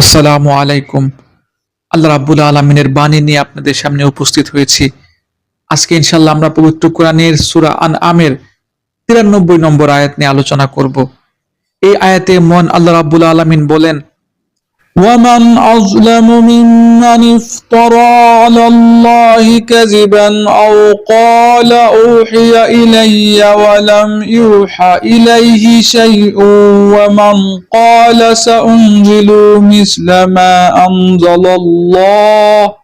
আসসালামু আলাইকুম। আল্লাহ রাব্বুল আলমিনের বাণী নিয়ে আপনাদের সামনে উপস্থিত হয়েছি। আজকে ইনশাল্লাহ আমরা পবিত্র কোরআনের সুরা আন আমের তিরানব্বই নম্বর আয়াত নিয়ে আলোচনা করব। এই আয়াতে মন আল্লাহ রাব্বুল আলমিন বলেন ومن أظلم ممن افترى على الله كذبا أو قال أوحي إلي ولم يوحى إليه شيء ومن قال سأنزل مثل ما أنزل الله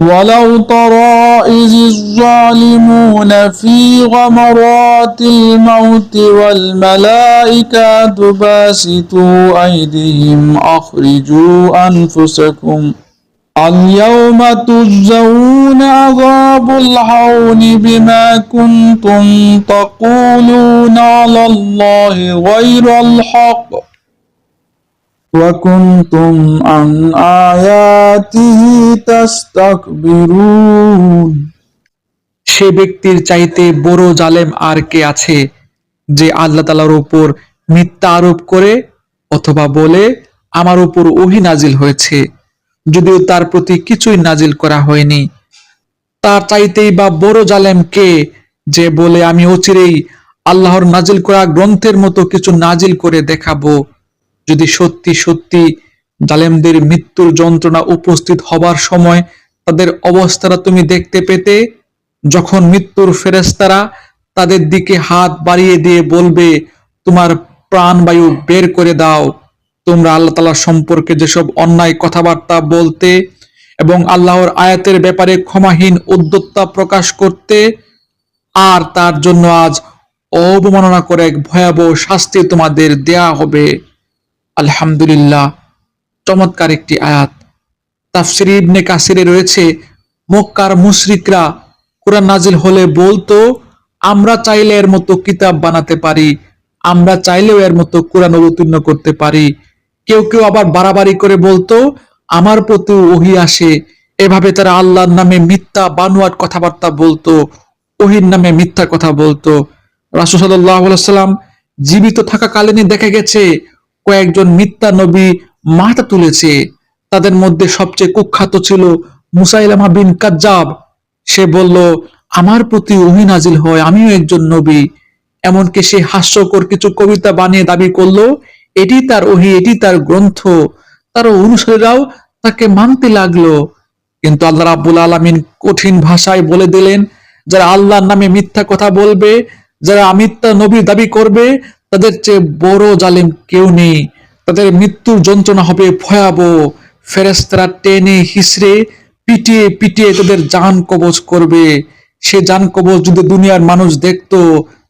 ولو ترى إذ الظالمون في غمرات الموت والملائكة باسطوا أيديهم أخرجوا أنفسكم اليوم تجزون عذاب الهون بما كنتم تقولون على الله غير الحق وكنتم عن آياته تستكبرون সে ব্যক্তির চাইতে বড় জালেম আর কে আছে যে আল্লাহ তালার উপর মিথ্যা আরোপ করে অথবা বলে আমার উপর ওহি নাজিল হয়েছে যদিও তার প্রতি কিছুই নাজিল করা হয়নি তার চাইতেই বা বড় জালেম কে যে বলে আমি অচিরেই আল্লাহর নাজিল করা গ্রন্থের মতো কিছু নাজিল করে দেখাবো যদি সত্যি সত্যি জালেমদের মৃত্যুর যন্ত্রণা উপস্থিত হবার সময় তাদের অবস্থাটা তুমি দেখতে পেতে, যখন মৃত্যুর ফেরেস্তারা তাদের দিকে হাত বাড়িয়ে দিয়ে বলবে, তোমার প্রাণবায়ু বের করে দাও। তোমরা আল্লাহ তালা সম্পর্কে যেসব অন্যায় কথাবার্তা বলতে এবং আল্লাহর আয়াতের ব্যাপারে ক্ষমাহীন উদ্যোক্তা প্রকাশ করতে, আর তার জন্য আজ অবমাননা করে এক ভয়াবহ শাস্তি তোমাদের দেয়া হবে। আলহামদুলিল্লাহ, চমৎকার একটি আয়াত। তাফসির ইবনে কাসিরে রয়েছে, মক্কার মুশরিকরা কোরআন নাজিল হলে বলতো, আমরা চাইলে এর মতো কিতাব বানাতে পারি, আমরা চাইলেও এর মতো কোরআন অবতীর্ণ করতে পারি। কেউ কেউ আবার বাড়াবাড়ি করে বলতো, আমার প্রতি ওহি আসে। এভাবে তারা আল্লাহর নামে মিথ্যা বানুয়াট কথাবার্তা বলতো, ওহির নামে মিথ্যা কথা বলতো। আলাইহি সাল্লাম জীবিত থাকাকালীনই দেখা গেছে কয়েকজন মিথ্যা নবী মাথা তুলেছে। তাদের মধ্যে সবচেয়ে কুখ্যাত ছিল মুসাইলামা বিন কাজ্জাব। সে বলল, আমার প্রতি ওহি হয়, আমিও একজন নবী। এমনকি সে হাস্যকর কিছু কবিতা বানিয়ে দাবি করল, এটি তার ওহি এটি তার গ্রন্থ। তার অনুসারীরাও তাকে মানতে লাগল। কিন্তু আল্লাহ রাব্বুল আলামিন কঠিন ভাষায় বলে দিলেন, যারা আল্লাহর নামে মিথ্যা কথা বলবে, যারা মিথ্যা নবী দাবি করবে তাদের চেয়ে বড় জালেম কেউ নেই। তাদের মৃত্যুর যন্ত্রণা হবে ভয়াবহ। ফেরেস্তারা টেনে হিসড়ে পিটিয়ে পিটিয়ে তাদের জান কবজ করবে। সে জান কবজ যদি দুনিয়ার মানুষ দেখতো,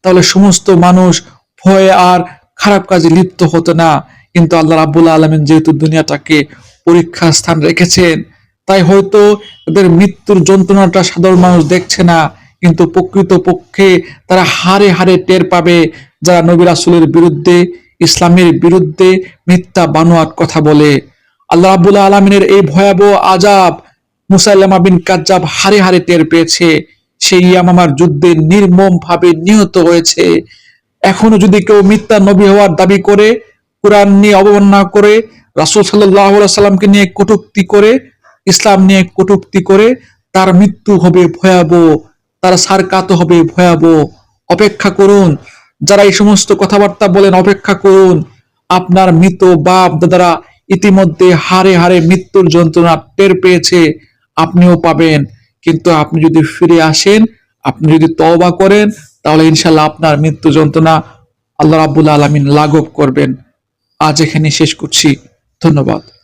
তাহলে সমস্ত মানুষ ভয়ে আর খারাপ কাজে লিপ্ত হতো না। কিন্তু আল্লাহ রাব্বুল আলমিন যেহেতু দুনিয়াটাকে পরীক্ষা স্থান রেখেছেন, তাই হয়তো তাদের মৃত্যুর যন্ত্রণাটা সাধারণ মানুষ দেখছে না। কিন্তু প্রকৃত পক্ষে তারা হারে হারে টের পাবে। যারা নবী রাসূলের বিরুদ্ধে, ইসলামের বিরুদ্ধে মিথ্যা বানোয়াট কথা বলে। আল্লাহ রাব্বুল আলমিনের এই ভয়াবহ আজাব মুসাইলামা বিন কাজ্জাব হারে হারে টের পেয়েছে। সেই ইয়ামামার যুদ্ধে নির্মম ভাবে নিহত হয়েছে। এখনও যদি কেউ মিথ্যা নবী হওয়ার দাবি করে, কোরআন নিয়ে অবমাননা করে, রাসূল সাল্লামকে নিয়ে কটুক্তি করে, ইসলাম নিয়ে কটুক্তি করে, তার মৃত্যু হবে ভয়াবহ, তার সারকাত হবে ভয়াবহ। অপেক্ষা করুন যারা এই সমস্ত কথাবার্তা বলেন, অপেক্ষা করুন। আপনার মৃত বাপ দাদারা ইতিমধ্যে হারে হারে মৃত্যুর যন্ত্রণা টের পেয়েছে, আপনিও পাবেন। কিন্তু আপনি যদি ফিরে আসেন, আপনি যদি তওবা করেন, তাহলে ইনশাল্লাহ আপনার মৃত্যু যন্ত্রণা আল্লাহ রাব্বুল আলামিন লাঘব করবেন। আজ এখানে শেষ করছি। ধন্যবাদ।